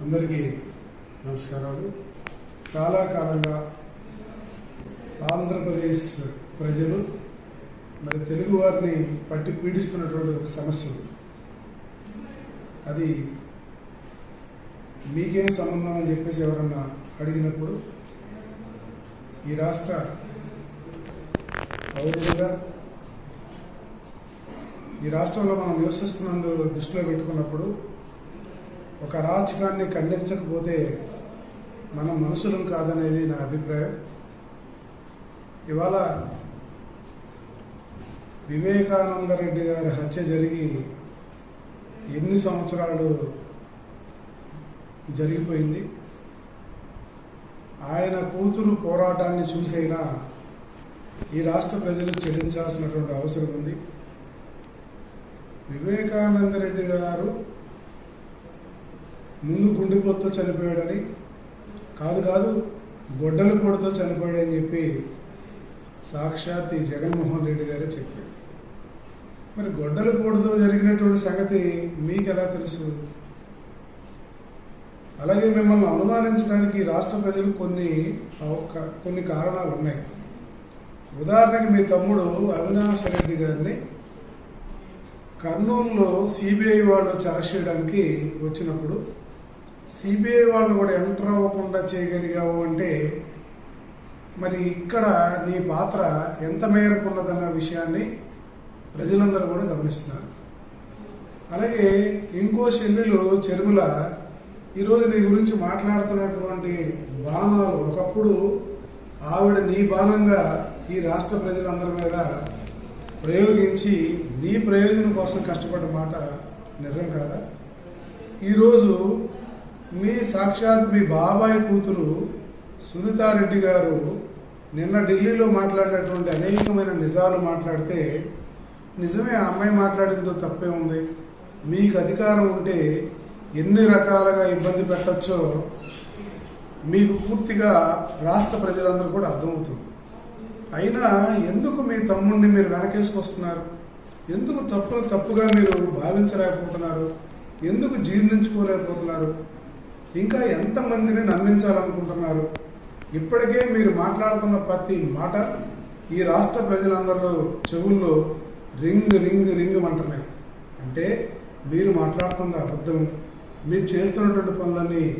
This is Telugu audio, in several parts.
అందరికీ నమస్కారాలు చాలా కాలంగా ఆంధ్రప్రదేశ్ ప్రజలు మరి తెలుగు వారిని పట్టి పీడిస్తున్నటువంటి ఒక సమస్య ఉంది. అది మీకేం సంబంధం అని చెప్పేసి ఎవరన్నా అడిగినప్పుడు ఈ రాష్ట్ర పౌరులుగా ఈ రాష్ట్రంలో మనం నివసిస్తున్నందు దృష్టిలో పెట్టుకున్నప్పుడు ఒక రాజకాన్ని ఖండించకపోతే మనం మనుషులం కాదనేది నా అభిప్రాయం. ఇవాళ వివేకానంద రెడ్డి గారి హత్య జరిగి ఎన్ని సంవత్సరాలు జరిగిపోయింది? ఆయన కూతురు పోరాటాన్ని చూసైనా ఈ రాష్ట్ర ప్రజలు చెల్లించాల్సినటువంటి అవసరం ఉంది. వివేకానంద రెడ్డి గారు ముందు గుండెపోతో చనిపోయాడని కాదు కాదు గొడ్డలు పొడితో చనిపోయాడని చెప్పి సాక్షాత్ ఈ జగన్మోహన్ రెడ్డి గారే చెప్పాడు మరి గొడ్డల పొడితో జరిగినటువంటి సంగతి మీకు ఎలా తెలుసు? అలాగే మిమ్మల్ని అనుమానించడానికి రాష్ట్ర ప్రజలు కొన్ని కొన్ని కారణాలు ఉన్నాయి. ఉదాహరణకి మీ తమ్ముడు అవినాష్ రెడ్డి గారిని కర్నూలులో సిబిఐ వాళ్ళు వచ్చి అరెస్ట్ చేయడానికి వచ్చినప్పుడు సిబిఐ వాళ్ళు కూడా ఎంటర్ అవ్వకుండా చేయగలిగావు అంటే మరి ఇక్కడ నీ పాత్ర ఎంత మేరకు ఉన్నదన్న విషయాన్ని ప్రజలందరూ కూడా గమనిస్తున్నారు. అలాగే ఇంకో చెల్లెలు చెరువుల ఈరోజు నీ గురించి మాట్లాడుతున్నటువంటి బాణాలు ఒకప్పుడు ఆవిడ నీ బాణంగా ఈ రాష్ట్ర ప్రజలందరి మీద ప్రయోగించి నీ ప్రయోజనం కోసం కష్టపడ్డ మాట నిజం కాదా? ఈరోజు మీ సాక్షాత్ మీ బాబాయ్ కూతురు సునీతారెడ్డి గారు నిన్న ఢిల్లీలో మాట్లాడినటువంటి అనేకమైన నిజాలు మాట్లాడితే నిజమే ఆ అమ్మాయి మాట్లాడిందో తప్పే ఉంది. మీకు అధికారం ఉంటే ఎన్ని రకాలుగా ఇబ్బంది పెట్టచ్చో మీకు పూర్తిగా రాష్ట్ర ప్రజలందరూ కూడా అర్థమవుతుంది. అయినా ఎందుకు మీ తమ్ముడిని మీరు వెనకేసుకొస్తున్నారు? ఎందుకు తప్పు తప్పుగా మీరు భావించలేకపోతున్నారు? ఎందుకు జీర్ణించుకోలేకపోతున్నారు? ఇంకా ఎంతమందిని నమ్మించాలనుకుంటున్నారు? ఇప్పటికే మీరు మాట్లాడుతున్న ప్రతి మాట ఈ రాష్ట్ర ప్రజలందరూ చెవుల్లో రింగ్ రింగ్ రింగ్ అంటున్నాయి. అంటే మీరు మాట్లాడుతున్న అబద్ధం. మీరు చేస్తున్నటువంటి పనులన్నీ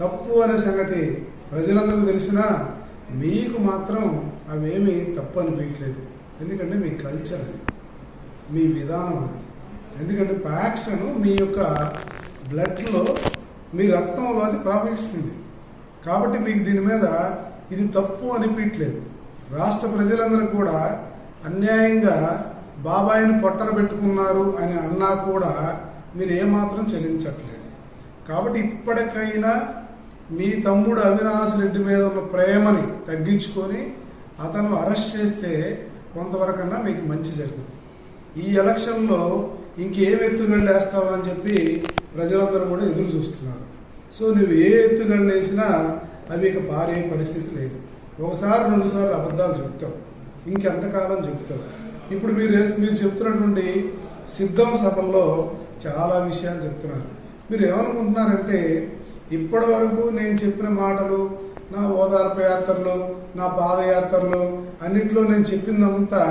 తప్పు అనే సంగతి ప్రజలందరికీ తెలిసినా మీకు మాత్రం అవేమీ తప్పు అనిపించలేదు ఎందుకంటే మీ కల్చర్ అది. మీ విధానం అది. ఎందుకంటే ప్యాక్షన్ మీ యొక్క బ్లడ్లో మీ రక్తంలో అది ప్రవహిస్తుంది. కాబట్టి మీకు దీని మీద ఇది తప్పు అనిపించలేదు రాష్ట్ర ప్రజలందరూ కూడా అన్యాయంగా బాబాయిని పొట్టన పెట్టుకున్నారు అని అన్నా కూడా మీరు ఏమాత్రం చెల్లించట్లేదు కాబట్టి ఇప్పటికైనా మీ తమ్ముడు అవినాష్ రెడ్డి మీద ఉన్న ప్రేమని తగ్గించుకొని అతను అరెస్ట్ చేస్తే కొంతవరకన్నా మీకు మంచి జరుగుతుంది. ఈ ఎలక్షన్లో ఇంకేం ఎత్తుగండి వేస్తావా అని చెప్పి ప్రజలందరూ కూడా ఎదురు చూస్తున్నారు. సో నువ్వు ఏ ఎత్తుగండి వేసినా అవి ఇక పారే పరిస్థితి లేదు. ఒకసారి రెండుసార్లు అబద్ధాలు చెప్తావు. ఇంకెంతకాలం చెప్తావు? ఇప్పుడు మీరు మీరు చెప్తున్నటువంటి సిద్ధం సభల్లో చాలా విషయాలు చెప్తున్నారు. మీరు ఏమనుకుంటున్నారంటే ఇప్పటి వరకు నేను చెప్పిన మాటలు నా ఓదార్పు యాత్రలు నా పాదయాత్రలు అన్నిట్లో నేను చెప్పినంతా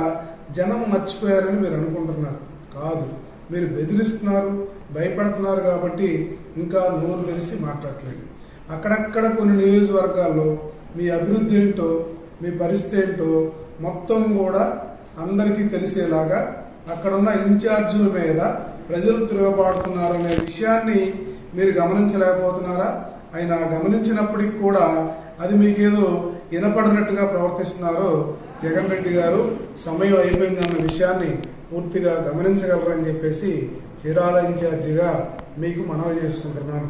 జనం మర్చిపోయారని మీరు అనుకుంటున్నారు కాదు మీరు బెదిరిస్తున్నారు భయపడుతున్నారు కాబట్టి ఇంకా నోరు వెలిసి మాట్లాడలేదు అక్కడక్కడ కొన్ని నియోజకవర్గాల్లో మీ అభివృద్ధి ఏంటో మీ పరిస్థితి ఏంటో మొత్తం కూడా అందరికీ తెలిసేలాగా అక్కడున్న ఇన్ఛార్జీల మీద ప్రజలు తిరగబాడుతున్నారనే విషయాన్ని మీరు గమనించలేకపోతున్నారా? ఆయన గమనించినప్పటికి కూడా అది మీకేదో వినపడినట్టుగా ప్రవర్తిస్తున్నారో. జగన్ రెడ్డి గారు సమయం అయిపోయిందన్న విషయాన్ని పూర్తిగా గమనించగలరని చెప్పేసి చిరాల ఇన్ఛార్జిగా మీకు మనవి చేసుకుంటున్నాను.